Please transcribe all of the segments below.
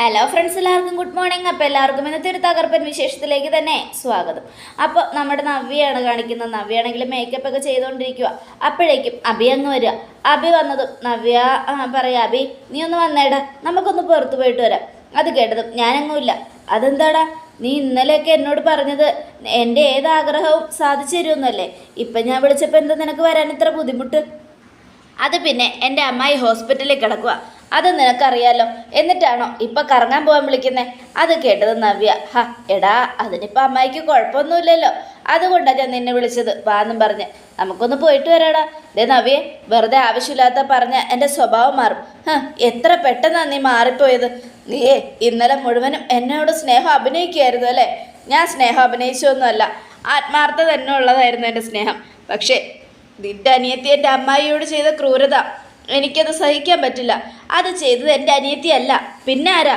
Hello friends എല്ലാവർക്കും good morning അപ്പോൾ എല്ലാവർക്കും ഇന്നത്തെ ഒരു തകർപ്പൻ വിശേഷത്തിലേക്ക് തന്നെ സ്വാഗതം. അപ്പോൾ നമ്മുടെ നവ്യയാണ് കാണിക്കുന്നത് നവ്യാണെങ്കിൽ മേക്കപ്പ് ഒക്കെ ചെയ്തുകൊണ്ടിരിക്കുക അപ്പോഴേക്കും അബി അങ്ങ് വരിക അബി വന്നതും നവ്യ പറയാ അബി നീ ഒന്ന് വന്നേടാ. നമുക്കൊന്ന് പുറത്ത് പോയിട്ട് വരാം. അത് കേട്ടതും ഞാനങ്ങുമില്ല. അതെന്താടാ? നീ ഇന്നലെയൊക്കെ എന്നോട് പറഞ്ഞത് എന്റെ ഏത് ആഗ്രഹവും സാധിച്ചു തരുമെന്നല്ലേ? ഇപ്പം ഞാൻ വിളിച്ചപ്പോൾ എന്താ നിനക്ക് വരാൻ ഇത്ര ബുദ്ധിമുട്ട്? അത് പിന്നെ എന്റെ അമ്മായി ഹോസ്പിറ്റലിൽ കിടക്കുക അത് നിനക്കറിയാലോ. എന്നിട്ടാണോ ഇപ്പം കറങ്ങാൻ പോകാൻ വിളിക്കുന്നേ? അത് കേട്ടത് നവ്യ. ഹ എടാ അതിനിപ്പോ അമ്മായിക്ക് കുഴപ്പമൊന്നുമില്ലല്ലോ. അതുകൊണ്ടാണ് ഞാൻ നിന്നെ വിളിച്ചത്. വാന്നും പറഞ്ഞ്. നമുക്കൊന്ന് പോയിട്ട് വരാടാ. ദേ നവ്യെ വെറുതെ ആവശ്യമില്ലാത്ത പറഞ്ഞ എന്റെ സ്വഭാവം മാറും. ഹ എത്ര പെട്ടെന്നാണ് നീ മാറിപ്പോയത്. നീയേ ഇന്നലെ മുഴുവനും എന്നോട് സ്നേഹം അഭിനയിക്കുകയായിരുന്നു അല്ലേ? ഞാൻ സ്നേഹം അഭിനയിച്ചൊന്നുമല്ല. ആത്മാർത്ഥത തന്നെ ഉള്ളതായിരുന്നു എന്റെ സ്നേഹം. പക്ഷേ നിന്റെ അനിയത്തി എന്റെ അമ്മായിയോട് ചെയ്ത ക്രൂരത എനിക്കത് സഹിക്കാൻ പറ്റില്ല. അത് ചെയ്തത് എന്റെ അനിയത്തിയല്ല. പിന്നെ ആരാ?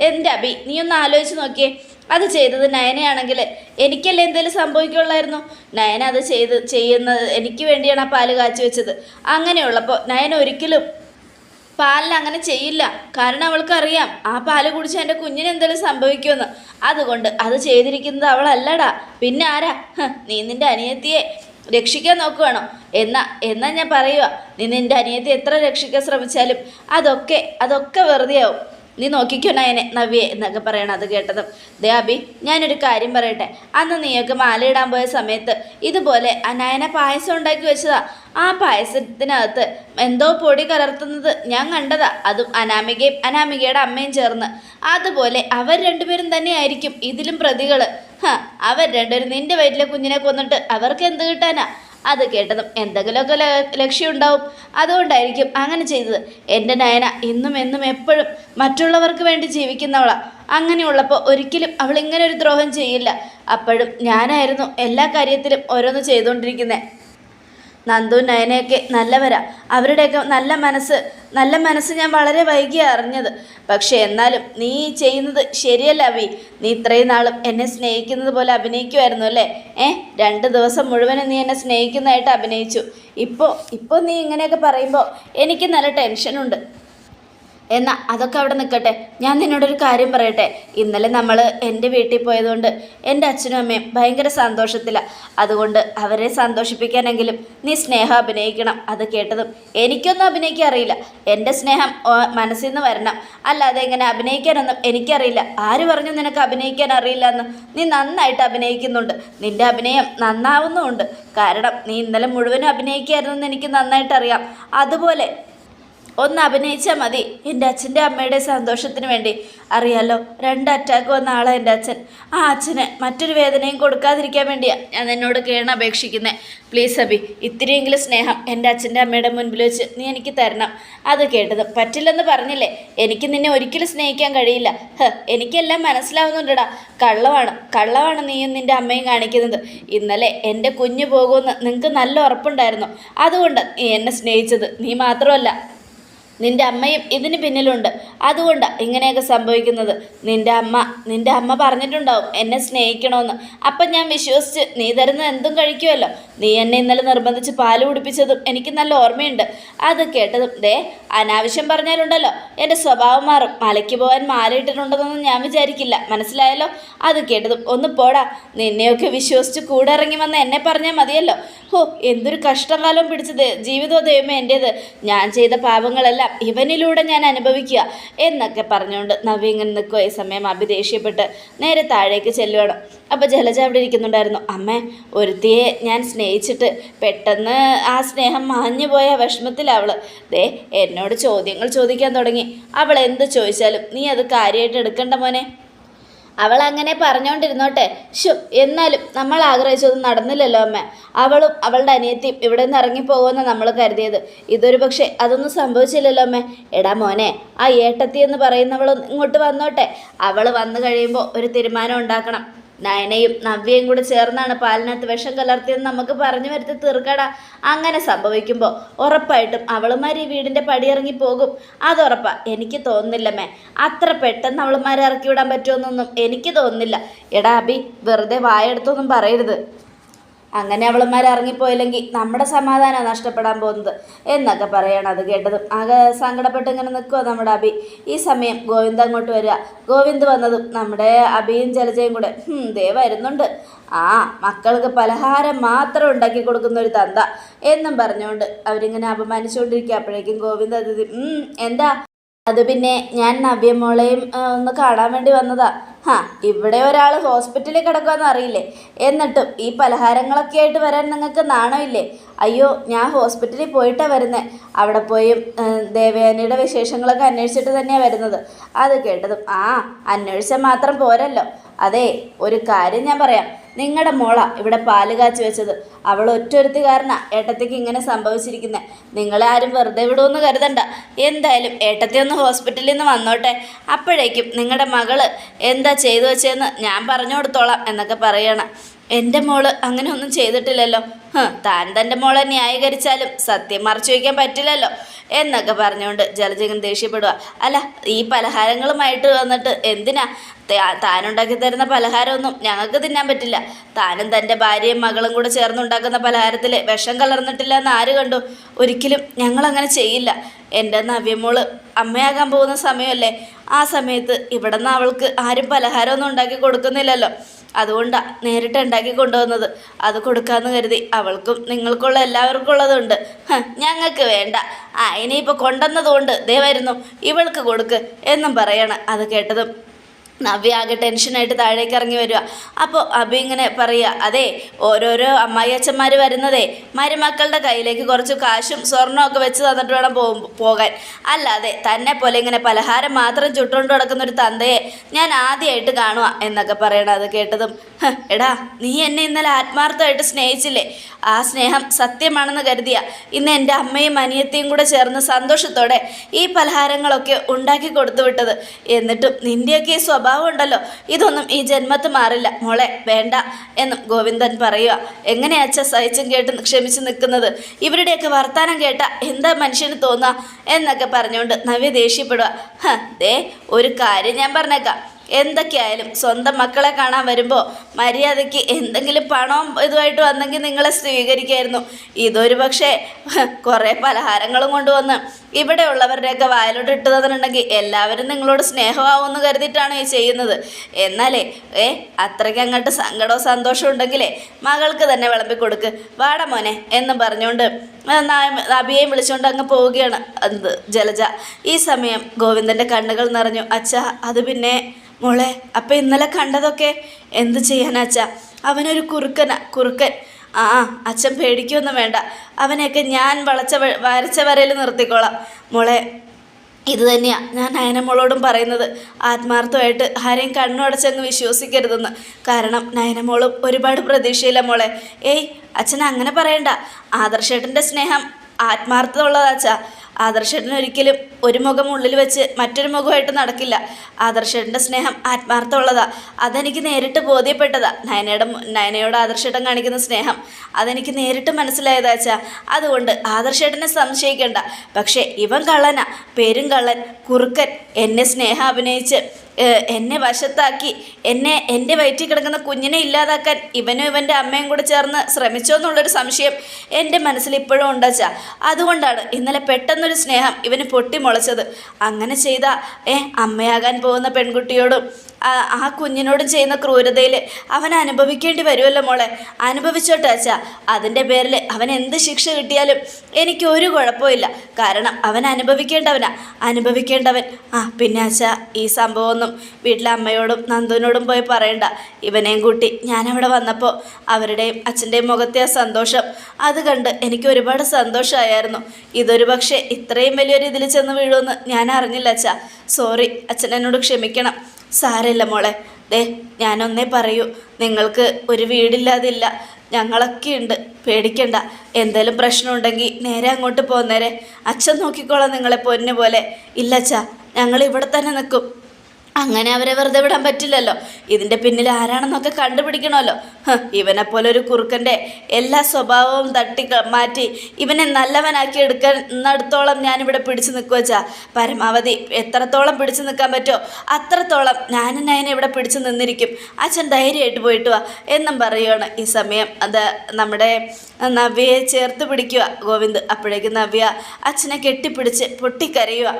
എന്റെ അബി നീ ഒന്ന് ആലോചിച്ച് നോക്കിയേ. അത് ചെയ്തത് നയനയാണെങ്കിൽ എനിക്കല്ലേ എന്തെങ്കിലും സംഭവിക്കുള്ളായിരുന്നു? നയന അത് ചെയ്ത് ചെയ്യുന്നത് എനിക്ക് വേണ്ടിയാണ് ആ പാൽ കാച്ചി വെച്ചത്. അങ്ങനെയുള്ളപ്പോൾ നയന ഒരിക്കലും പാലിൽ അങ്ങനെ ചെയ്യില്ല. കാരണം അവൾക്കറിയാം ആ പാൽ കുടിച്ച് എന്റെ കുഞ്ഞിന് എന്തെങ്കിലും സംഭവിക്കുമെന്ന്. അതുകൊണ്ട് അത് ചെയ്തിരിക്കുന്നത് അവളല്ലടാ. പിന്നെ ആരാ? നീ നിന്റെ അനിയത്തിയെ രക്ഷിക്കാൻ നോക്കുവാണോ? എന്നാ എന്നാ ഞാൻ പറയുക നീ നിന്റെ അനിയത്തെ എത്ര രക്ഷിക്കാൻ ശ്രമിച്ചാലും അതൊക്കെ അതൊക്കെ വെറുതെയാവും. നീ നോക്കിക്കോ നയനെ നവ്യെ എന്നൊക്കെ പറയണം അത് കേട്ടതും. ദേ ഞാനൊരു കാര്യം പറയട്ടെ. അന്ന് നീയൊക്കെ മാലയിടാൻ പോയ സമയത്ത് ഇതുപോലെ ആ നയന പായസം ഉണ്ടാക്കി വെച്ചതാ. ആ പായസത്തിനകത്ത് എന്തോ പൊടി കലർത്തുന്നത് ഞാൻ കണ്ടതാ. അതും അനാമികയും അനാമികയുടെ അമ്മയും ചേർന്ന്. അതുപോലെ അവർ രണ്ടുപേരും തന്നെയായിരിക്കും ഇതിലും പ്രതികൾ അവർ രണ്ടുപേരും നിന്റെ വയറ്റിലെ കുഞ്ഞിനെ കൊന്നിട്ട് അവർക്ക് എന്ത് കിട്ടാനാ? അത് കേട്ടതും എന്തെങ്കിലുമൊക്കെ ലക്ഷ്യമുണ്ടാവും. അതുകൊണ്ടായിരിക്കും അങ്ങനെ ചെയ്തത്. എന്റെ നയന ഇന്നും എന്നും എപ്പോഴും മറ്റുള്ളവർക്ക് വേണ്ടി ജീവിക്കുന്നവളാണ് അങ്ങനെയുള്ളപ്പോൾ ഒരിക്കലും അവൾ ഇങ്ങനെ ഒരു ദ്രോഹം ചെയ്യില്ല. അപ്പോഴും ഞാനായിരുന്നു എല്ലാ കാര്യത്തിലും ഓരോന്ന് ചെയ്തുകൊണ്ടിരിക്കുന്നത് നന്ദു നയനയൊക്കെ നല്ലവരാ. അവരുടെയൊക്കെ നല്ല മനസ്സ് നല്ല മനസ്സ് ഞാൻ വളരെ വൈകി അറിഞ്ഞത്. പക്ഷേ എന്നാലും നീ ചെയ്യുന്നത് ശരിയല്ല അവി നീ ഇത്രയും നാളും എന്നെ സ്നേഹിക്കുന്നത് പോലെ അഭിനയിക്കുമായിരുന്നു അല്ലേ? ഏ? രണ്ട് ദിവസം മുഴുവനും നീ എന്നെ സ്നേഹിക്കുന്നതായിട്ട് അഭിനയിച്ചു. ഇപ്പോൾ ഇപ്പോൾ നീ ഇങ്ങനെയൊക്കെ പറയുമ്പോൾ എനിക്ക് നല്ല ടെൻഷനുണ്ട്. എന്നാ അതൊക്കെ അവിടെ നിൽക്കട്ടെ ഞാൻ നിന്നോടൊരു കാര്യം പറയട്ടെ. ഇന്നലെ നമ്മൾ എന്റെ വീട്ടിൽ പോയതുകൊണ്ട് എന്റെ അച്ഛനും അമ്മയും ഭയങ്കര സന്തോഷത്തിലാണ് അതുകൊണ്ട് അവരെ സന്തോഷിപ്പിക്കാനെങ്കിലും നീ സ്നേഹം അഭിനയിക്കണം അത് കേട്ടതും. എനിക്കൊന്നും അഭിനയിക്കാൻ അറിയില്ല. എന്റെ സ്നേഹം മനസ്സിൽ നിന്ന് വരണം. അല്ലാതെ എങ്ങനെ അഭിനയിക്കാനൊന്നും എനിക്കറിയില്ല. ആര് പറഞ്ഞു നിനക്ക് അഭിനയിക്കാൻ അറിയില്ല എന്ന് നീ നന്നായിട്ട് അഭിനയിക്കുന്നുണ്ട്. നിന്റെ അഭിനയം നന്നാവുന്നുമുണ്ട്. കാരണം നീ ഇന്നലെ മുഴുവനും അഭിനയിക്കായിരുന്നു എന്ന് എനിക്ക് നന്നായിട്ട് അറിയാം അതുപോലെ ഒന്ന് അഭിനയിച്ചാൽ മതി. എന്റെ അച്ഛന്റെ അമ്മയുടെ സന്തോഷത്തിന് വേണ്ടി. അറിയാലോ രണ്ട് അറ്റാക്ക് വന്ന ആളാണ് എന്റെ അച്ഛൻ. ആ അച്ഛന് മറ്റൊരു വേദനയും കൊടുക്കാതിരിക്കാൻ വേണ്ടിയാണ് ഞാൻ നിന്നോട് കേണ അപേക്ഷിക്കുന്നത് പ്ലീസ് അബി ഇത്തിരിയെങ്കിലും സ്നേഹം എന്റെ അച്ഛന്റെ അമ്മയുടെ മുൻപിൽ വെച്ച് നീ എനിക്ക് തരണം. അത് കേട്ടത് പറ്റില്ലെന്ന് പറഞ്ഞില്ലേ? എനിക്ക് നിന്നെ ഒരിക്കലും സ്നേഹിക്കാൻ കഴിയില്ല. ഹ് എനിക്കെല്ലാം മനസ്സിലാവുന്നുണ്ടടാ. കള്ളമാണ് കള്ളമാണ് നീയും നിന്റെ അമ്മയും കാണിക്കുന്നത്. ഇന്നലെ എന്റെ കുഞ്ഞു പോകുമെന്ന് നിങ്ങൾക്ക് നല്ല ഉറപ്പുണ്ടായിരുന്നു. അതുകൊണ്ട് നീ എന്നെ സ്നേഹിച്ചത് നീ മാത്രമല്ല. നിന്റെ അമ്മയും ഇതിന് പിന്നിലുണ്ട്. അതുകൊണ്ട് ഇങ്ങനെയൊക്കെ സംഭവിക്കുന്നത്. നിന്റെ അമ്മ നിന്റെ അമ്മ പറഞ്ഞിട്ടുണ്ടാവും എന്നെ സ്നേഹിക്കണമെന്ന് അപ്പം ഞാൻ വിശ്വസിച്ച് നീ തരുന്ന എന്തും കഴിക്കുമല്ലോ നീ എന്നെ ഇന്നലെ നിർബന്ധിച്ച് പാൽ കുടിപ്പിച്ചതും എനിക്ക് നല്ല ഓർമ്മയുണ്ട്. അത് കേട്ടതും ദേ അനാവശ്യം പറഞ്ഞാലുണ്ടല്ലോ. എന്റെ സ്വഭാവം മാറും. മലയ്ക്ക് പോകാൻ മാലയിട്ടിട്ടുണ്ടെന്നൊന്നും ഞാൻ വിചാരിക്കില്ല. മനസ്സിലായല്ലോ? അത് കേട്ടതും ഒന്ന് പോടാ. നിന്നെയൊക്കെ വിശ്വസിച്ച് കൂടെ ഇറങ്ങി വന്ന എന്നെ പറഞ്ഞാൽ മതിയല്ലോ. ഹോ എന്തൊരു കഷ്ടകാലം പിടിച്ചത്. ജീവിതോ ദൈവമേ എന്റേത് ഞാൻ ചെയ്ത പാപങ്ങളെല്ലാം ഇവനിലൂടെ ഞാൻ അനുഭവിക്കുക എന്നൊക്കെ പറഞ്ഞുകൊണ്ട് നവ്യ ഇങ്ങനെ നിൽക്കുക ഈ സമയം അഭി ദേഷ്യപ്പെട്ട് നേരെ താഴേക്ക് ചെല്ലുകയാണ് അപ്പോൾ ജലജ അവിടെ ഇരിക്കുന്നുണ്ടായിരുന്നു. അമ്മേ ഒരുത്തിയെ ഞാൻ സ്നേഹിച്ചിട്ട് പെട്ടെന്ന് ആ സ്നേഹം മാഞ്ഞു പോയ വിഷമത്തിലവൾ ദേ എന്നോട് ചോദ്യങ്ങൾ ചോദിക്കാൻ തുടങ്ങി. അവൾ എന്ത് ചോദിച്ചാലും നീ അത് കാര്യമായിട്ട് എടുക്കണ്ട മോനെ. അവൾ അങ്ങനെ പറഞ്ഞുകൊണ്ടിരുന്നോട്ടെ ഷു എന്നാലും നമ്മൾ ആഗ്രഹിച്ചതൊന്നും നടന്നില്ലല്ലോ അമ്മ. അവളും അവളുടെ അനിയത്തിയും ഇവിടെ നിന്ന് ഇറങ്ങിപ്പോകുമെന്ന് നമ്മൾ കരുതിയത്. ഇതൊരു പക്ഷേ അതൊന്നും സംഭവിച്ചില്ലല്ലോ അമ്മ. എടാ മോനെ ആ ഏട്ടത്തി എന്ന് പറയുന്നവൾ ഇങ്ങോട്ട് വന്നോട്ടെ. അവൾ വന്നു കഴിയുമ്പോൾ ഒരു തീരുമാനം ഉണ്ടാക്കണം. നയനയും നവ്യയും കൂടെ ചേർന്നാണ് പാലിനകത്ത് വിഷം കലർത്തിയെന്ന് നമുക്ക് പറഞ്ഞു വരുത്തി തീർക്കടാ. അങ്ങനെ സംഭവിക്കുമ്പോൾ ഉറപ്പായിട്ടും അവളുമാർ ഈ വീടിന്റെ പടിയിറങ്ങി പോകും. അതുറപ്പാ എനിക്ക് തോന്നുന്നില്ലമ്മേ അത്ര പെട്ടെന്ന് അവളുമാരെ ഇറക്കി വിടാൻ പറ്റുമെന്നൊന്നും എനിക്ക് തോന്നുന്നില്ല. എടാ അബി വെറുതെ വായെടുത്തൊന്നും പറയരുത്. അങ്ങനെ അവളന്മാർ ഇറങ്ങിപ്പോയില്ലെങ്കിൽ നമ്മുടെ സമാധാനം നഷ്ടപ്പെടാൻ പോകുന്നത്. എന്നൊക്കെ പറയണം അത് കേട്ടതും. ആകെ സങ്കടപ്പെട്ട് ഇങ്ങനെ നിൽക്കുക നമ്മുടെ അബി. ഈ സമയം ഗോവിന്ദ് അങ്ങോട്ട് വരിക. ഗോവിന്ദ് വന്നതും നമ്മുടെ അബിയും ജലജയും കൂടെ "ഹും, ദേ വരുന്നുണ്ട്. ആ മക്കൾക്ക് പലഹാരം മാത്രം ഉണ്ടാക്കി കൊടുക്കുന്ന ഒരു തന്ത എന്നും പറഞ്ഞുകൊണ്ട് അവരിങ്ങനെ അപമാനിച്ചുകൊണ്ടിരിക്കുക അപ്പോഴേക്കും ഗോവിന്ദ് അതിഥി എന്താ? അത് പിന്നെ ഞാൻ നവ്യമോളെയും ഒന്ന് കാണാൻ വേണ്ടി വന്നതാ. ഹാ ഇവിടെ ഒരാൾ ഹോസ്പിറ്റലിൽ കിടക്കുമെന്ന് അറിയില്ലേ? എന്നിട്ടും ഈ പലഹാരങ്ങളൊക്കെ ആയിട്ട് വരാൻ നിങ്ങൾക്ക് നാണമില്ലേ? അയ്യോ ഞാൻ ഹോസ്പിറ്റലിൽ പോയിട്ടാണ് വരുന്നത് അവിടെ പോയി ദേവയാനിയുടെ വിശേഷങ്ങളൊക്കെ അന്വേഷിച്ചിട്ട് തന്നെയാണ് വരുന്നത്. അത് കേട്ടതും ആ അന്വേഷിച്ചാൽ മാത്രം പോരല്ലോ. അതെ ഒരു കാര്യം ഞാൻ പറയാം. നിങ്ങളുടെ മോള ഇവിടെ പാൽ കാച്ചു വെച്ചത്. അവൾ ഒറ്റൊരുത്തി കാരണ ഏട്ടത്തേക്ക് ഇങ്ങനെ സംഭവിച്ചിരിക്കുന്നത് നിങ്ങളെ ആരും വെറുതെ വിടുമെന്ന് കരുതണ്ട. എന്തായാലും ഏട്ടത്തെ ഒന്ന് ഹോസ്പിറ്റലിൽ നിന്ന് വന്നോട്ടെ. അപ്പോഴേക്കും നിങ്ങളുടെ മകൾ എന്താ ചെയ്തു വെച്ചതെന്ന് ഞാൻ പറഞ്ഞു കൊടുത്തോളാം എന്നൊക്കെ പറയണം. എന്റെ മോൾ അങ്ങനെ ഒന്നും ചെയ്തിട്ടില്ലല്ലോ. താൻ തന്റെ മോളെ ന്യായീകരിച്ചാലും സത്യം മറച്ചു വയ്ക്കാൻ പറ്റില്ലല്ലോ എന്നൊക്കെ പറഞ്ഞുകൊണ്ട് ജലജകൻ ദേഷ്യപ്പെടുക. അല്ല ഈ പലഹാരങ്ങളുമായിട്ട് വന്നിട്ട് എന്തിനാ? താനുണ്ടാക്കി തരുന്ന പലഹാരമൊന്നും ഞങ്ങൾക്ക് തിന്നാൻ പറ്റില്ല. താനും തന്റെ ഭാര്യയും മകളും കൂടെ ചേർന്നുണ്ടാക്കുന്ന പലഹാരത്തിൽ വിഷം കലർന്നിട്ടില്ല എന്ന് ആര് കണ്ടു? ഒരിക്കലും ഞങ്ങളങ്ങനെ ചെയ്യില്ല. എന്റെ നവ്യമോൾ അമ്മയാകാൻ പോകുന്ന സമയമല്ലേ? ആ സമയത്ത് ഇവിടെ നിന്ന് അവൾക്ക് ആരും പലഹാരമൊന്നും ഉണ്ടാക്കി കൊടുക്കുന്നില്ലല്ലോ. അതുകൊണ്ടാണ് നേരിട്ട് ഉണ്ടാക്കി കൊണ്ടുവന്നത്. അത് കൊടുക്കാമെന്ന് കരുതി അവൾക്കും നിങ്ങൾക്കുള്ള എല്ലാവർക്കും ഉള്ളതുണ്ട്. ഞങ്ങൾക്ക് വേണ്ട. ആ ഇനിയിപ്പോൾ കൊണ്ടുവന്നതുകൊണ്ട് ദേ വരുന്നു. ഇവൾക്ക് കൊടുക്ക് എന്നും പറയണം. അത് കേട്ടതും നവ്യ ആകെ ടെൻഷനായിട്ട് താഴേക്ക് ഇറങ്ങി വരിക. അപ്പോൾ അബി ഇങ്ങനെ പറയുക അതെ ഓരോരോ അമ്മായിയച്ഛന്മാർ വരുന്നതേ മരുമക്കളുടെ കയ്യിലേക്ക് കുറച്ച് കാശും സ്വർണവും ഒക്കെ വെച്ച് തന്നിട്ട് വേണം പോ പോകാൻ. അല്ലാതെ തന്നെ പോലെ ഇങ്ങനെ പലഹാരം മാത്രം ചുട്ടുകൊണ്ട് കിടക്കുന്ന ഒരു തന്തയെ ഞാൻ ആദ്യമായിട്ട് കാണുക എന്നൊക്കെ പറയണം അത് കേട്ടതും "ഹ്, എടാ നീ എന്നെ ഇന്നലെ ആത്മാർത്ഥമായിട്ട് സ്നേഹിച്ചില്ലേ? ആ സ്നേഹം സത്യമാണെന്ന് കരുതിയ ഇന്ന് എന്റെ അമ്മയും അനിയത്തിയും കൂടെ ചേർന്ന് സന്തോഷത്തോടെ ഈ പലഹാരങ്ങളൊക്കെ ഉണ്ടാക്കി കൊടുത്തു വിട്ടത്. എന്നിട്ടും നിന്റെയൊക്കെ ഈ സ്വഭാവം ഉണ്ടല്ലോ ഇതൊന്നും ഈ ജന്മത്ത് മാറില്ല. മോളെ വേണ്ട എന്നും ഗോവിന്ദൻ പറയുക എങ്ങനെയാ അച്ഛ സഹിച്ചും കേട്ട് ക്ഷമിച്ച് നിൽക്കുന്നത്? ഇവരുടെയൊക്കെ വർത്താനം കേട്ട എന്താ മനുഷ്യന് തോന്നുക എന്നൊക്കെ പറഞ്ഞുകൊണ്ട് നവ്യ ദേഷ്യപ്പെടുക ദേ ഒരു കാര്യം ഞാൻ പറഞ്ഞേക്കാം. എന്തൊക്കെയായാലും സ്വന്തം മക്കളെ കാണാൻ വരുമ്പോൾ മര്യാദയ്ക്ക് എന്തെങ്കിലും പണവും ഇതുമായിട്ട് വന്നെങ്കിൽ നിങ്ങളെ സ്വീകരിക്കായിരുന്നു. ഇതൊരു പക്ഷേ കുറേ പലഹാരങ്ങളും കൊണ്ടുവന്ന് ഇവിടെ ഉള്ളവരുടെയൊക്കെ വായലോട്ട് ഇട്ട് തന്നിട്ടുണ്ടെങ്കിൽ എല്ലാവരും നിങ്ങളോട് സ്നേഹമാവുമെന്ന് കരുതിയിട്ടാണ് ഈ ചെയ്യുന്നത്. എന്നാലേ ഏ അത്രയ്ക്ക് അങ്ങോട്ട് സങ്കടവും സന്തോഷവും ഉണ്ടെങ്കിലേ മകൾക്ക് തന്നെ വിളമ്പി കൊടുക്ക്. വാട മോനെ എന്ന് പറഞ്ഞുകൊണ്ട് നബിയെയും വിളിച്ചുകൊണ്ട് അങ്ങ് പോവുകയാണ്. ജലജ ഈ സമയം ഗോവിന്ദന്റെ കണ്ണുകൾ നിറഞ്ഞു. അച്ഛ അത് പിന്നെ മോളെ അപ്പം ഇന്നലെ കണ്ടതൊക്കെ എന്ത് ചെയ്യാനാച്ചാ? അവനൊരു കുറുക്കനാ കുറുക്കൻ. ആ അച്ഛൻ പേടിക്കൊന്നും വേണ്ട. അവനെയൊക്കെ ഞാൻ വളച്ച വരച്ച വരയിൽ നിർത്തിക്കോളാം. മോളെ ഇത് തന്നെയാണ് ഞാൻ നയനമോളോടും പറയുന്നത്. ആത്മാർത്ഥമായിട്ട് ആരെയും കണ്ണുടച്ചങ്ങ് വിശ്വസിക്കരുതെന്ന്. കാരണം നയനമോളും ഒരുപാട് പ്രതീക്ഷയില്ല മോളെ. ഏയ് അച്ഛൻ അങ്ങനെ പറയണ്ട. ആദർശേട്ടന്റെ സ്നേഹം ആത്മാർത്ഥത ഉള്ളതാച്ചാ ആദർശേട്ടൻ ഒരിക്കലും ഒരു മുഖം ഉള്ളിൽ വെച്ച് മറ്റൊരു മുഖമായിട്ട് നടക്കില്ല. ആദർശേട്ടന്റെ സ്നേഹം ആത്മാർത്ഥമുള്ളതാ. അതെനിക്ക് നേരിട്ട് ബോധ്യപ്പെട്ടതാ. നയനയുടെ നയനയോട് ആദർശേട്ടൻ കാണിക്കുന്ന സ്നേഹം അതെനിക്ക് നേരിട്ട് മനസ്സിലായതാച്ചാ അതുകൊണ്ട് ആദർശേട്ടനെ സംശയിക്കണ്ട. പക്ഷേ ഇവൻ കള്ളനാ. പേരും കള്ളൻ കുറുക്കൻ എന്നെ സ്നേഹം അഭിനയിച്ച് എന്നെ വശത്താക്കി. എന്നെ എന്റെ വയറ്റിൽ കിടക്കുന്ന കുഞ്ഞിനെ ഇല്ലാതാക്കാൻ ഇവനും ഇവന്റെ അമ്മയും കൂടെ ചേർന്ന് ശ്രമിച്ചോ എന്നുള്ളൊരു സംശയം എന്റെ മനസ്സിൽ ഇപ്പോഴും ഉണ്ടാച്ചാ. അതുകൊണ്ടാണ് ഇന്നലെ പെട്ടെന്നൊരു സ്നേഹം ഇവന് പൊട്ടിമുളച്ചത്. അങ്ങനെ ചെയ്ത ഏ അമ്മയാകാൻ പോകുന്ന പെൺകുട്ടിയോടും ആ കുഞ്ഞിനോടും ചെയ്യുന്ന ക്രൂരതയിൽ അവൻ അനുഭവിക്കേണ്ടി വരുമല്ലോ മോളെ. അനുഭവിച്ചോട്ടെ അച്ഛാ. അതിന്റെ പേരിൽ അവൻ എന്ത് ശിക്ഷ കിട്ടിയാലും എനിക്ക് ഒരു കുഴപ്പമില്ല കാരണം അവൻ അനുഭവിക്കേണ്ടവനാ. അനുഭവിക്കേണ്ടവൻ. ആ പിന്നെ അച്ഛാ ഈ സംഭവമൊന്നും വീട്ടിലെ അമ്മയോടും നന്ദുവിനോടും പോയി പറയണ്ട. ഇവനെയും കൂട്ടി ഞാനവിടെ വന്നപ്പോൾ അവരുടെയും അച്ഛന്റെയും മുഖത്തെ ആ സന്തോഷം അത് കണ്ട് എനിക്ക് ഒരുപാട് സന്തോഷമായിരുന്നു. ഇതൊരു പക്ഷേ ഇത്രയും വലിയൊരു ഇതിൽ ചെന്ന് വീഴുമെന്ന് ഞാൻ അറിഞ്ഞില്ല അച്ഛാ. സോറി അച്ഛൻ എന്നോട് ക്ഷമിക്കണം. സാരമില്ല മോളെ. ദേ ഞാനൊന്നേ പറയൂ. നിങ്ങൾക്ക് ഒരു വീടില്ലാതില്ല. ഞങ്ങളൊക്കെ ഉണ്ട് പേടിക്കണ്ട. എന്തേലും പ്രശ്നമുണ്ടെങ്കിൽ നേരെ അങ്ങോട്ട് പോന്നേരെ. അച്ഛൻ നോക്കിക്കോളാം നിങ്ങളെ പൊന്നു പോലെ ഇല്ല അച്ഛാ ഞങ്ങൾ ഇവിടെ തന്നെ നിൽക്കും. അങ്ങനെ അവരെ വെറുതെ വിടാൻ പറ്റില്ലല്ലോ. ഇതിന്റെ പിന്നിൽ ആരാണെന്നൊക്കെ കണ്ടുപിടിക്കണമല്ലോ. ഇവനെപ്പോലെ ഒരു കുറുക്കന്റെ എല്ലാ സ്വഭാവവും തട്ടി മാറ്റി ഇവനെ നല്ലവനാക്കി എടുക്കാൻ നടത്തോളം ഞാനിവിടെ പിടിച്ചു നിൽക്കുവച്ചാ പരമാവധി എത്രത്തോളം പിടിച്ചു നിൽക്കാൻ പറ്റുമോ അത്രത്തോളം ഞാനും നയനെ ഇവിടെ പിടിച്ചു നിന്നിരിക്കും. അച്ഛൻ ധൈര്യമായിട്ട് പോയിട്ട് വാ എന്നും പറയുകയാണ് ഈ സമയം. അത് നമ്മുടെ നവ്യയെ ചേർത്ത് പിടിക്കുക ഗോവിന്ദ്. അപ്പോഴേക്കും നവ്യ അച്ഛനെ കെട്ടിപ്പിടിച്ച് പൊട്ടിക്കരയുക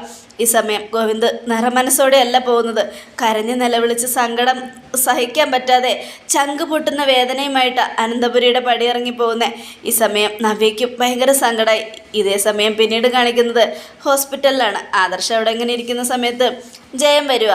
ഈ സമയം ഗോവിന്ദ് നിറമനസ്സോടെയല്ല പോകുന്നത്. കരഞ്ഞ് നിലവിളിച്ച് സങ്കടം സഹിക്കാൻ പറ്റാതെ ചങ്ക് പൊട്ടുന്ന വേദനയുമായിട്ട് അനന്തപുരിയുടെ പടിയിറങ്ങി പോകുന്നത് ഈ സമയം നവ്യയ്ക്കും ഭയങ്കര സങ്കടമായി ഇതേ സമയം പിന്നീട് കാണിക്കുന്നത് ഹോസ്പിറ്റലിലാണ്. ആദർശ് അവിടെ ഇങ്ങനെ ഇരിക്കുന്ന സമയത്ത്? ജയം വരിക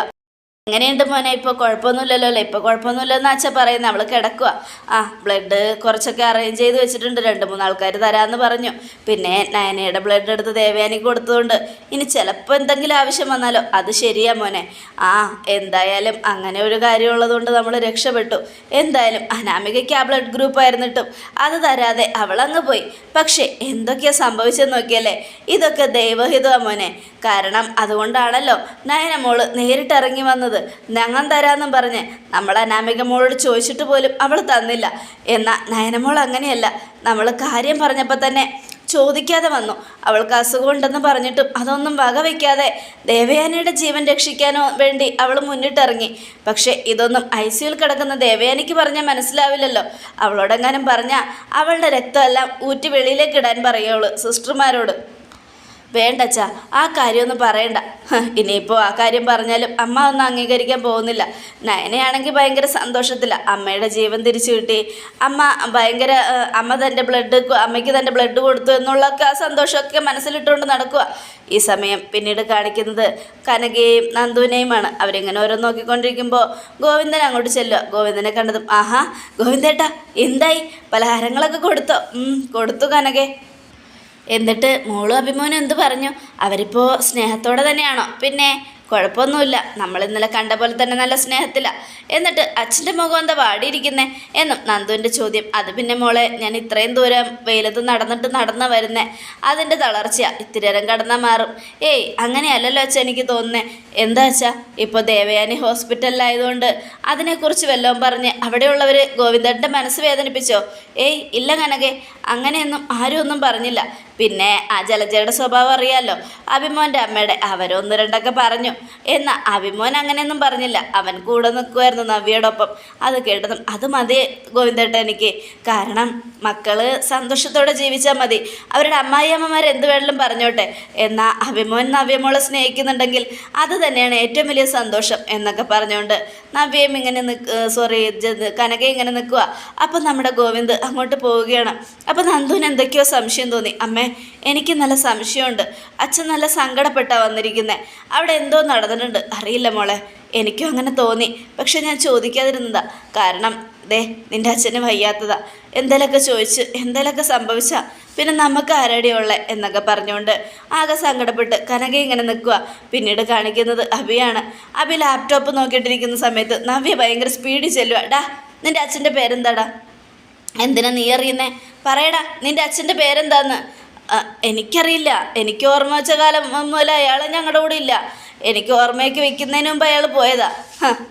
എങ്ങനെയുണ്ട് മോനെ? ഇപ്പോൾ കുഴപ്പമൊന്നുമില്ലല്ലോ അല്ലേ ഇപ്പോൾ കുഴപ്പമൊന്നുമില്ലെന്ന് അച്ഛൻ പറയുന്നത് അവൾ കിടക്കുക ആ ബ്ലഡ് കുറച്ചൊക്കെ അറേഞ്ച് ചെയ്ത് വെച്ചിട്ടുണ്ട്. രണ്ട് മൂന്ന് ആൾക്കാർ തരാമെന്ന് പറഞ്ഞു. പിന്നെ നയനയുടെ ബ്ലഡ് എടുത്ത് ദേവയാനിക്ക് കൊടുത്തതുകൊണ്ട് ഇനി ചിലപ്പോൾ എന്തെങ്കിലും ആവശ്യം വന്നാലോ? അത് ശരിയാ മോനെ. ആ എന്തായാലും അങ്ങനെ ഒരു കാര്യമുള്ളതുകൊണ്ട് നമ്മൾ രക്ഷപ്പെട്ടു. എന്തായാലും അനാമികയ്ക്ക് ആ ബ്ലഡ് ഗ്രൂപ്പ് ആയിരുന്നിട്ടും അത് തരാതെ അവളങ്ങ് പോയി. പക്ഷേ എന്തൊക്കെയാണ് സംഭവിച്ചെന്ന് നോക്കിയല്ലേ? ഇതൊക്കെ ദൈവഹിതമാണ് മോനെ. കാരണം അതുകൊണ്ടാണല്ലോ നയന മോൾ നേരിട്ട് ഞങ്ങൾ തരാമെന്നും പറഞ്ഞ് നമ്മൾ അനാമിക മോളോട് ചോദിച്ചിട്ട് പോലും അവൾ തന്നില്ല. എന്നാൽ നയനമോൾ അങ്ങനെയല്ല. നമ്മൾ കാര്യം പറഞ്ഞപ്പോൾ തന്നെ ചോദിക്കാതെ വന്നു. അവൾക്ക് അസുഖമുണ്ടെന്ന് പറഞ്ഞിട്ടും അതൊന്നും വകവയ്ക്കാതെ ദേവയാനിയുടെ ജീവൻ രക്ഷിക്കാനോ വേണ്ടി അവൾ മുന്നിട്ടിറങ്ങി. പക്ഷേ ഇതൊന്നും ഐ സിയുൽ കിടക്കുന്ന ദേവയാനിക്ക് പറഞ്ഞാൽ മനസ്സിലാവില്ലല്ലോ. അവളോടെങ്ങാനും പറഞ്ഞാൽ അവളുടെ രക്തമെല്ലാം ഊറ്റി വെളിയിലേക്ക് ഇടാൻ പറയുള്ളൂ സിസ്റ്റർമാരോട്. വേണ്ടച്ചാ ആ കാര്യമൊന്നും പറയണ്ട. ഇനിയിപ്പോൾ ആ കാര്യം പറഞ്ഞാലും അമ്മ ഒന്നും അംഗീകരിക്കാൻ പോകുന്നില്ല. നയനയാണെങ്കിൽ ഭയങ്കര സന്തോഷത്തില്ല അമ്മയുടെ ജീവൻ തിരിച്ചു കിട്ടി. അമ്മ ഭയങ്കര അമ്മ തന്റെ ബ്ലഡ് അമ്മയ്ക്ക് തന്റെ ബ്ലഡ് കൊടുത്തു എന്നുള്ളൊക്കെ ആ സന്തോഷമൊക്കെ മനസ്സിലിട്ടുകൊണ്ട് നടക്കുക ഈ സമയം പിന്നീട് കാണിക്കുന്നത് കനകയും നന്ദുവിനെയുമാണ്. അവരിങ്ങനെ ഓരോ നോക്കിക്കൊണ്ടിരിക്കുമ്പോൾ ഗോവിന്ദൻ അങ്ങോട്ട് ചെല്ലുക ഗോവിന്ദനെ കണ്ടതും ആഹാ ഗോവിന്ദേട്ടാ എന്തായി? പലഹാരങ്ങളൊക്കെ കൊടുത്തോ? കൊടുത്തു കനകേ. എന്നിട്ട് മോളും അഭിമോനും എന്ത് പറഞ്ഞു? അവരിപ്പോൾ സ്നേഹത്തോടെ തന്നെയാണോ? പിന്നെ കുഴപ്പമൊന്നുമില്ല. നമ്മൾ ഇന്നലെ കണ്ട പോലെ തന്നെ നല്ല സ്നേഹത്തില. എന്നിട്ട് അച്ഛന്റെ മുഖം എന്താ വാടിയിരിക്കുന്നേ? എന്നും നന്ദുവിന്റെ ചോദ്യം. അത് പിന്നെ മോളെ ഞാൻ ഇത്രയും ദൂരം വെയിലത്ത് നടന്നിട്ട് നടന്ന് വരുന്നേ. അതിന്റെ തളർച്ചയാ. ഇത്തിരി കടന്നാൽ മാറും. ഏയ് അങ്ങനെയല്ലല്ലോ അച്ഛൻ എനിക്ക് തോന്നുന്നേ. എന്താ അച്ഛാ? ഇപ്പോൾ ദേവയാനി ഹോസ്പിറ്റലിലായതുകൊണ്ട് അതിനെക്കുറിച്ച് വല്ലതും പറഞ്ഞ് അവിടെയുള്ളവർ ഗോവിന്ദന്റെ മനസ്സ് വേദനിപ്പിച്ചോ? ഏയ് ഇല്ല കനകെ. അങ്ങനെയൊന്നും ആരും ഒന്നും പറഞ്ഞില്ല. പിന്നെ ആ ജലജയുടെ സ്വഭാവം അറിയാമല്ലോ അഭിമോന്റെ അമ്മയുടെ അവരൊന്ന് രണ്ടൊക്കെ പറഞ്ഞു. എന്നാൽ അഭിമോൻ അങ്ങനെയൊന്നും പറഞ്ഞില്ല. അവൻ കൂടെ നിൽക്കുമായിരുന്നു നവ്യയോടൊപ്പം. അത് കേട്ടതും അത് മതി ഗോവിന്ദേട്ട എനിക്ക്. കാരണം മക്കൾ സന്തോഷത്തോടെ ജീവിച്ചാൽ മതി. അവരുടെ അമ്മായി അമ്മമാർ എന്ത് വേണമെങ്കിലും പറഞ്ഞോട്ടെ. എന്നാൽ അഭിമോൻ നവ്യമോളെ സ്നേഹിക്കുന്നുണ്ടെങ്കിൽ അത് തന്നെയാണ് ഏറ്റവും വലിയ സന്തോഷം എന്നൊക്കെ പറഞ്ഞുകൊണ്ട് നവ്യയും ഇങ്ങനെ സോറി കനക ഇങ്ങനെ നിൽക്കുക അപ്പം നമ്മുടെ ഗോവിന്ദ് അങ്ങോട്ട് പോവുകയാണ്. അപ്പം നന്ദുവിന് എന്തൊക്കെയോ സംശയം തോന്നി. അമ്മേ എനിക്ക് നല്ല സംശയമുണ്ട്. അച്ഛൻ നല്ല സങ്കടപ്പെട്ടാ വന്നിരിക്കുന്നത് അവിടെ എന്തോ നടന്നിട്ടുണ്ട്. അറിയില്ല മോളെ. എനിക്കും അങ്ങനെ തോന്നി. പക്ഷെ ഞാൻ ചോദിക്കാതിരുന്നതാ. കാരണം ദേ നിന്റെ അച്ഛന് വയ്യാത്തതാ. എന്തേലൊക്കെ ചോദിച്ച് എന്തേലൊക്കെ സംഭവിച്ചാ. പിന്നെ നമുക്ക് ആരടിയുള്ളേ എന്നൊക്കെ പറഞ്ഞുകൊണ്ട് ആകെ സങ്കടപ്പെട്ട് കനക ഇങ്ങനെ നിൽക്കുക പിന്നീട് കാണിക്കുന്നത് അഭിയാണ് അഭി ലാപ്ടോപ്പ് നോക്കിയിട്ടിരിക്കുന്ന സമയത്ത് നവ്യ ഭയങ്കര സ്പീഡിൽ ചെല്ലുക ഡാ നിന്റെ അച്ഛന്റെ പേരെന്താടാ? എന്തിനാ നീ അറിയുന്നേ? പറയടാ നിന്റെ അച്ഛന്റെ പേരെന്താന്ന്? "ആ, എനിക്കറിയില്ല. എനിക്ക് ഓർമ്മ വെച്ച കാലം മുതൽ അയാൾ ഞങ്ങളുടെ കൂടെ ഇല്ല. എനിക്ക് ഓർമ്മയൊക്കെ വെക്കുന്നതിന് മുമ്പ് അയാൾ പോയതാ.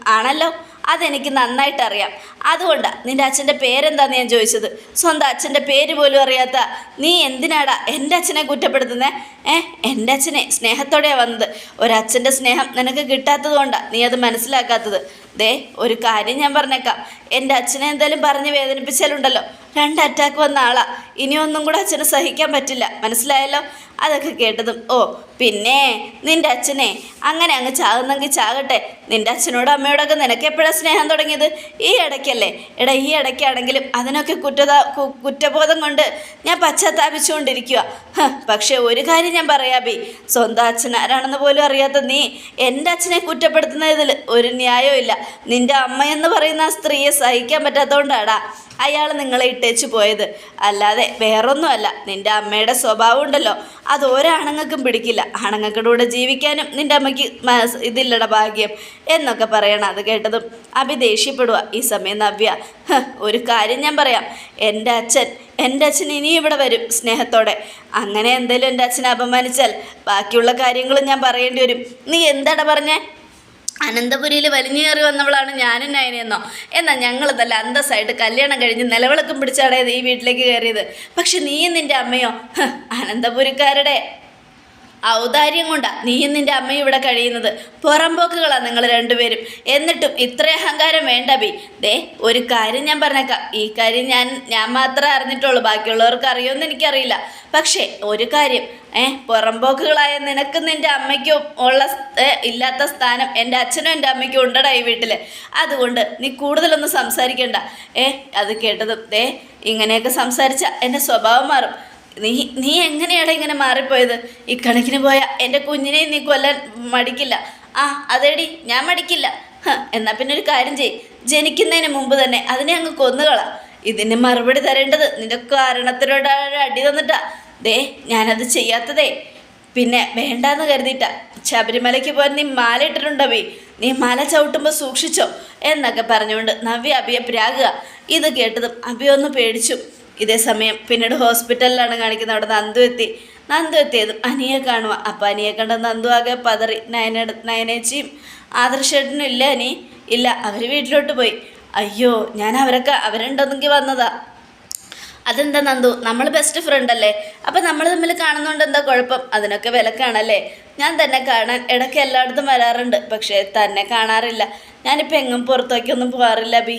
ആണല്ലോ? അതെനിക്ക് നന്നായിട്ട് അറിയാം. അതുകൊണ്ടാണ് നിന്റെ അച്ഛന്റെ പേരെന്താന്ന് ഞാൻ ചോദിച്ചത്? സ്വന്തം അച്ഛന്റെ പേര് പോലും അറിയാത്ത നീ എന്തിനാടാ എന്റെ അച്ഛനെ കുറ്റപ്പെടുത്തുന്നേ? ഏ എന്റെ അച്ഛനെ സ്നേഹത്തോടെയാണ് വന്നത്. ഒരച്ഛന്റെ സ്നേഹം നിനക്ക് കിട്ടാത്തത് കൊണ്ടാണ് നീ അത് മനസ്സിലാക്കാത്തത്. ദേ ഒരു കാര്യം ഞാൻ പറഞ്ഞേക്കാം. എന്റെ അച്ഛനെ എന്തായാലും പറഞ്ഞ് വേദനിപ്പിച്ചാലുണ്ടല്ലോ. രണ്ട് അറ്റാക്ക് വന്ന ആളാ. ഇനി ഒന്നും കൂടെ അച്ഛനെ സഹിക്കാൻ പറ്റില്ല. മനസ്സിലായല്ലോ? അതൊക്കെ കേട്ടതും. ഓ പിന്നെ നിന്റെ അച്ഛനെ അങ്ങനെ അങ്ങ് ചാകുന്നെങ്കിൽ ചാകട്ടെ. നിന്റെ അച്ഛനോടും അമ്മയോടൊക്കെ നിനക്ക് എപ്പോഴാണ് സ്നേഹം തുടങ്ങിയത്? ഈ ഇടയ്ക്കല്ലേ. എടാ ഈ ഇടയ്ക്കാണെങ്കിലും അതിനൊക്കെ കുറ്റത കുറ്റബോധം കൊണ്ട് ഞാൻ പശ്ചാത്താപിച്ചുകൊണ്ടിരിക്കുക പക്ഷേ ഒരു കാര്യം ഞാൻ പറയാം ബി. സ്വന്തം അച്ഛൻ ആരാണെന്ന് പോലും അറിയാത്ത നീ എന്റെ അച്ഛനെ കുറ്റപ്പെടുത്തുന്നതിൽ ഒരു ന്യായവും ഇല്ല നിന്റെ അമ്മയെന്ന് പറയുന്ന ആ സ്ത്രീയെ സഹിക്കാൻ പറ്റാത്തതുകൊണ്ടാടാ. അയാൾ നിങ്ങളെ ഇട്ടേച്ചു പോയത്. അല്ലാതെ വേറൊന്നുമല്ല. നിന്റെ അമ്മയുടെ സ്വഭാവം ഉണ്ടല്ലോ. അത് ഒരാണുങ്ങൾക്കും പിടിക്കില്ല. ആണുങ്ങൾക്കുടെ കൂടെ ജീവിക്കാനും നിന്റെ അമ്മയ്ക്ക് ഇതില്ലട ഭാഗ്യം എന്നൊക്കെ പറയണം. അത് കേട്ടതും അഭി ദേഷ്യപ്പെടുക ഈ സമയം നവ്യ ഒരു കാര്യം ഞാൻ പറയാം. എന്റെ അച്ഛൻ എന്റെ അച്ഛൻ ഇനി ഇവിടെ വരും സ്നേഹത്തോടെ. അങ്ങനെ എന്തെങ്കിലും എന്റെ അച്ഛനെ അപമാനിച്ചാൽ ബാക്കിയുള്ള കാര്യങ്ങളും ഞാൻ പറയേണ്ടി വരും. നീ എന്താടാ പറഞ്ഞേ? അനന്തപുരിയിൽ വലിഞ്ഞു കയറി വന്നവളാണ് ഞാനും നയനെന്നോ എന്നാൽ ഞങ്ങൾ നല്ല അന്തസ്സായിട്ട് കല്യാണം കഴിഞ്ഞ് നിലവിളക്കം പിടിച്ചാടേത് ഈ വീട്ടിലേക്ക് കയറിയത്. പക്ഷെ നീയും നിന്റെ അമ്മയോ? അനന്തപുരിക്കാരുടെ. ഔദാര്യം കൊണ്ടാ നീയും നിന്റെ അമ്മയും ഇവിടെ കഴിയുന്നത്. പുറമ്പോക്കുകളാ നിങ്ങൾ രണ്ടുപേരും. എന്നിട്ടും ഇത്ര അഹങ്കാരം വേണ്ട ബി. ദേ ഒരു കാര്യം ഞാൻ പറഞ്ഞേക്കാം. ഈ കാര്യം ഞാൻ ഞാൻ മാത്രമേ അറിഞ്ഞിട്ടുള്ളൂ. ബാക്കിയുള്ളവർക്ക് അറിയുമെന്ന് എനിക്കറിയില്ല. പക്ഷേ ഒരു കാര്യം. ഏ പുറമ്പോക്കുകളായ നിനക്കും നിന്റെ അമ്മയ്ക്കും ഉള്ള ഇല്ലാത്ത സ്ഥാനം എന്റെ അച്ഛനും എന്റെ അമ്മയ്ക്കും ഉണ്ടടാ ഈ വീട്ടിൽ അതുകൊണ്ട് നീ കൂടുതലൊന്നും സംസാരിക്കണ്ട. ഏ അത് കേട്ടതും ദേ ഇങ്ങനെയൊക്കെ സംസാരിച്ച എന്റെ സ്വഭാവം മാറും. നീ നീ എങ്ങനെയാണ് ഇങ്ങനെ മാറിപ്പോയത്? ഈ കണക്കിന് പോയ എന്റെ കുഞ്ഞിനെ നീ കൊല്ലാൻ മടിക്കില്ല. ആ അതേടി ഞാൻ മടിക്കില്ല. എന്നാൽ എന്നാ പിന്നെ ഒരു കാര്യം ചെയ് ജനിക്കുന്നതിന് മുമ്പ് തന്നെ അതിനെ അങ്ങ് കൊന്നുകളാം. ഇതിന് മറുപടി തരേണ്ടത് നിന്റെ കാരണത്തിനോട് അടി തന്നിട്ടാ. ദേ ഞാനത് ചെയ്യാത്തതേ. പിന്നെ വേണ്ടാന്ന് കരുതിയിട്ട. ശബരിമലയ്ക്ക് പോകാൻ നീ മാല ഇട്ടിട്ടുണ്ടോ ബി നീ മാല ചവിട്ടുമ്പോൾ സൂക്ഷിച്ചോ? എന്നൊക്കെ പറഞ്ഞുകൊണ്ട് നവ്യ അബിയെ പ്രാകുക. ഇത് കേട്ടതും അഭിയൊന്ന് പേടിച്ചു. ഇതേ സമയം പിന്നീട് ഹോസ്പിറ്റലിലാണ് കാണിക്കുന്നത്. അവിടെ നന്ദു എത്തി. നന്ദു എത്തിയത് അനിയെ കാണുക അപ്പം അനിയെ കണ്ട നന്ദു ആകെ പതറി. നയനട നയനേച്ചിയും ആദർശേട്ടനും ഇല്ല അനി. ഇല്ല അവർ വീട്ടിലോട്ട് പോയി. അയ്യോ ഞാൻ അവരൊക്കെ അവരുണ്ടെന്നെങ്കിൽ വന്നതാ. അതെന്താ നന്ദു? നമ്മൾ ബെസ്റ്റ് ഫ്രണ്ട് അല്ലേ? അപ്പം നമ്മൾ തമ്മിൽ കാണുന്നതുകൊണ്ട് എന്താ കുഴപ്പം? അതിനൊക്കെ വിലക്കാണല്ലേ? ഞാൻ തന്നെ കാണാൻ ഇടയ്ക്ക് എല്ലായിടത്തും വരാറുണ്ട്. പക്ഷേ തന്നെ കാണാറില്ല. ഞാനിപ്പോൾ എങ്ങും പുറത്തേക്കൊന്നും പോകാറില്ല ബി.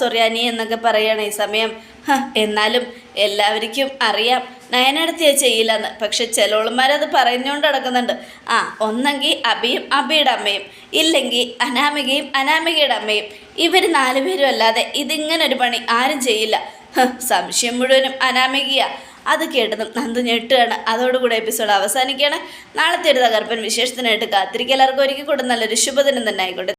സോറി അനി എന്നൊക്കെ പറയുകയാണ് ഈ സമയം. എന്നാലും എല്ലാവർക്കും അറിയാം. നയനടത്തിയ ചെയ്യില്ലെന്ന്. പക്ഷെ ചെലോളന്മാരത് പറഞ്ഞുകൊണ്ട് നടക്കുന്നുണ്ട്. ആ ഒന്നെങ്കിൽ അബിയും അബിയുടെ അമ്മയും ഇല്ലെങ്കിൽ അനാമികയും അനാമികയുടെ അമ്മയും. ഇവർ നാലുപേരും അല്ലാതെ ഇതിങ്ങനൊരു പണി ആരും ചെയ്യില്ല. സംശയം മുഴുവനും അനാമികയാ. അത് കേട്ടതും നന്ദു ഞെട്ടുകയാണ്. അതോടുകൂടെ എപ്പിസോഡ് അവസാനിക്കുകയാണ്. നാളത്തെ ഒരു തകർപ്പൻ വിശേഷത്തിനായിട്ട് കാത്തിരിക്കുക. എല്ലാവർക്കും ഒരിക്കൽ കൂടെ നല്ലൊരു ശുഭദിനം തന്നെ ആയിക്കോട്ടെ.